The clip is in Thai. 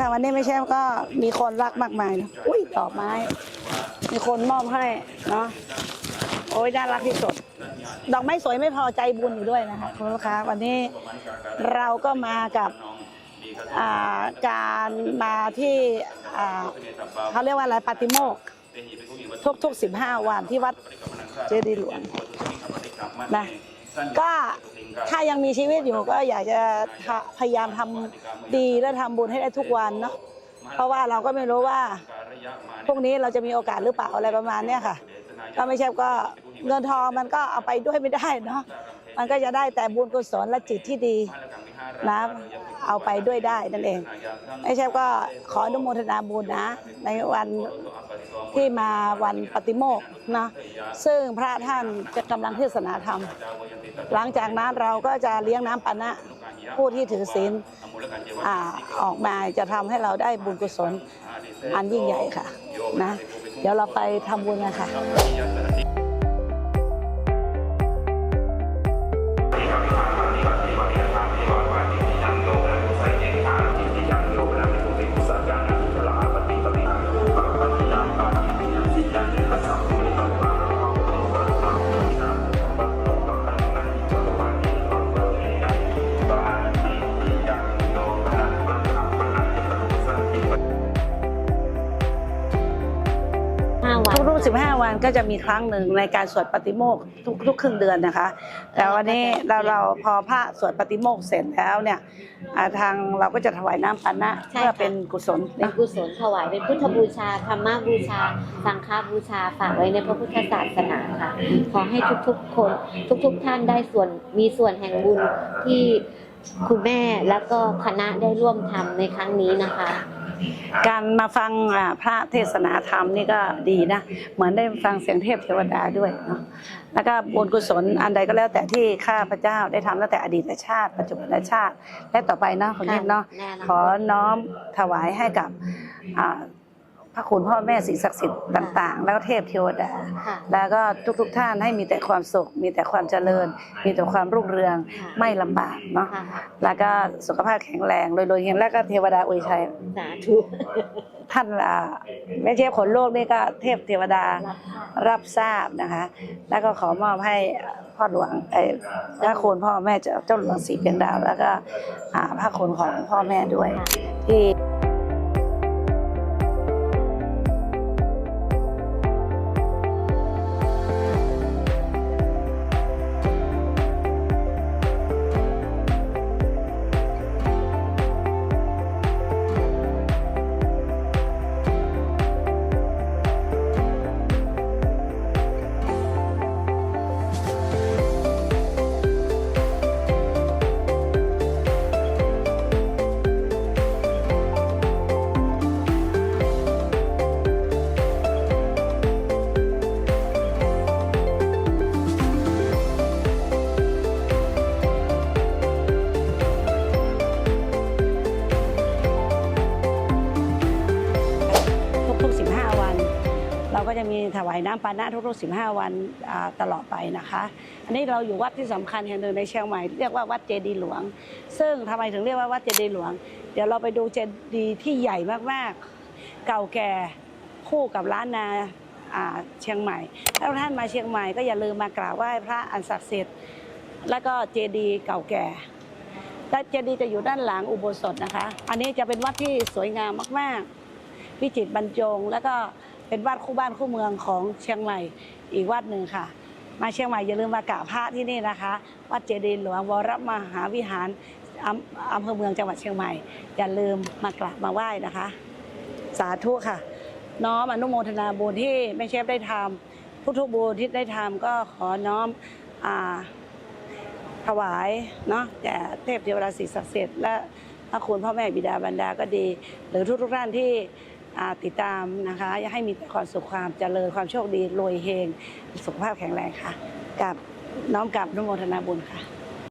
ค่ะ วันนี้ไม่ใช่ก็มีคนรักมากมายนะอุ้ยดอกไม้ มีคนมอบให้เนาะโอ้ยน่ารักที่สุด ดอกไม้สวยไม่พอใจบุญอยู่ด้วยนะคะคุณลูกค้าวันนี้เราก็มากับาการมาที่เขาเรียกว่าอะไรปาติโมกข์ทุกๆ15วันที่วัดเจดีย์หลวงนะก็ ถ้ายังมีชีวิตอยู่ก็อยากจะทะพยายามทำดีและทำบุญให้ได้ทุกวันเนาะเพราะว่าเราก็ไม่รู้ว่าพรุ่งนี้เราจะมีโอกาสหรือเปล่าอะไรประมาณเนี้ยค่ะ ก็ไม่ใช่ก็เงินทองมันก็เอาไปด้วยไม่ได้เนาะมันก็จะได้แต่บุญกุศลและจิตที่ดีนะ เอาไปด้วยได้นั่นเองไม่ใช่ก็ขออนุโมทนาบุญนะ ในวันที่มาวันปฏิโมกข์นะซึ่งพระท่านจะกำลังเทศนาธรรม หลังจากนั้นเราก็จะเลี้ยงน้ำปานะผู้ที่ถือศีลออกมาจะทำให้เราได้บุญกุศลอันยิ่งใหญ่ค่ะนะเดี๋ยวเราไปทำบุญกันค่ะ 35 วันก็จะมีครั้งหนึ่งในการสวดปฏิโมกข์ทุกทุกครึ่งเดือนนะคะ แต่วันนี้เราเราพอพระสวดปฏิโมกข์เสร็จแล้วเนี่ยทางเราก็จะถวายน้ำปานะใช่เพื่อเป็นกุศลเป็นกุศลถวายเป็นพุทธบูชาธรรมบูชา สังฆบูชาฝากไว้ในพระพุทธศาสนาค่ะ ขอให้ทุกๆคนทุกๆท่านได้ส่วนมีส่วนแห่งบุญที่คุณแม่แล้วก็คณะได้ร่วมทำในครั้งนี้นะคะ การมาฟังอ่าพระเทศนาธรรมนี่ก็ดีนะ เหมือนได้ฟังเสียงเทพเทวดาด้วยเนาะแล้วก็บุญกุศลอันใดก็แล้วแต่ที่ข้าพเจ้าได้ทำตั้งแต่อดีตชาติ ปัจจุบันชาติ และต่อไปเนาะคนนี้เนาะแน่นอนขอน้อมถวายให้กับอ่า พระคุณพ่อแม่สิ่งศักดิ์สิทธิ์ต่างๆ แล้วก็เทพเทวดาค่ะแล้วก็ทุกๆท่านให้มีแต่ความสุข มีแต่ความเจริญ มีแต่ความรุ่งเรืองค่ะไม่ลำบากเนาะค่ะแล้วก็สุขภาพแข็งแรงรวยๆเฮงแล้วก็เทวดาอวยชัยสาธุท่านอ่าแม่เชฟขนโลกนี่ก็เทพเทวดารับค่ะรับทราบนะคะ แล้วก็ขอมอบให้พ่อหลวงไอ้พระคุณพ่อแม่เจ้าเจ้าหลวงสีเพียงดาว แล้วก็อ่าพระคุณของพ่อแม่ด้วยที่ทุ ก็จะมีถวายน้ำปานะทุกๆ15 วันตลอดไปนะคะ อันนี้เราอยู่วัดที่สำคัญแห่งหนึ่งในเชียงใหม่เรียกว่าวัดเจดีหลวง ซึ่งทำไมถึงเรียกว่าวัดเจดีหลวง เดี๋ยวเราไปดูเจดีที่ใหญ่มากๆ เก่าแก่คู่กับล้านนาเชียงใหม่ ถ้าท่านมาเชียงใหม่ก็อย่าลืมมากราบไหว้พระอันศักดิ์สิทธิ์แล้วก็เจดีเก่าแก่และเจดีจะอยู่ด้านหลังอุโบสถนะคะ อันนี้จะเป็นวัดที่สวยงามมาก ๆ วิจิตรบรรจงแล้วก็ เป็นวัดคู่บ้านคู่เมืองของเชียงใหม่อีกวัดหนึ่งค่ะ มาเชียงใหม่อย่าลืมมากราบพระที่นี่นะคะ วัดเจดีย์หลวงวรมหาวิหารอำเภอเมืองจังหวัดเชียงใหม่ อย่าลืมมากราบมาไหว้นะคะ สาธุค่ะ น้อมอนุโมทนาบุญที่แม่เชฟได้ทำทุกๆบุญที่ได้ทำก็ขอน้อมอาถวายเนาะแด่เทพเทวดาศิษย์ศักดิ์สิทธิ์และพระคุณพ่อแม่บิดาบรรดาก็ดี หรือทุกๆท่านที่ ติดตามนะคะอยากให้มีแต่ความสุขความเจริญความโชคดีรวยเฮงสุขภาพแข็งแรงค่ะ กับน้อมกับนุโมทนาบุญค่ะ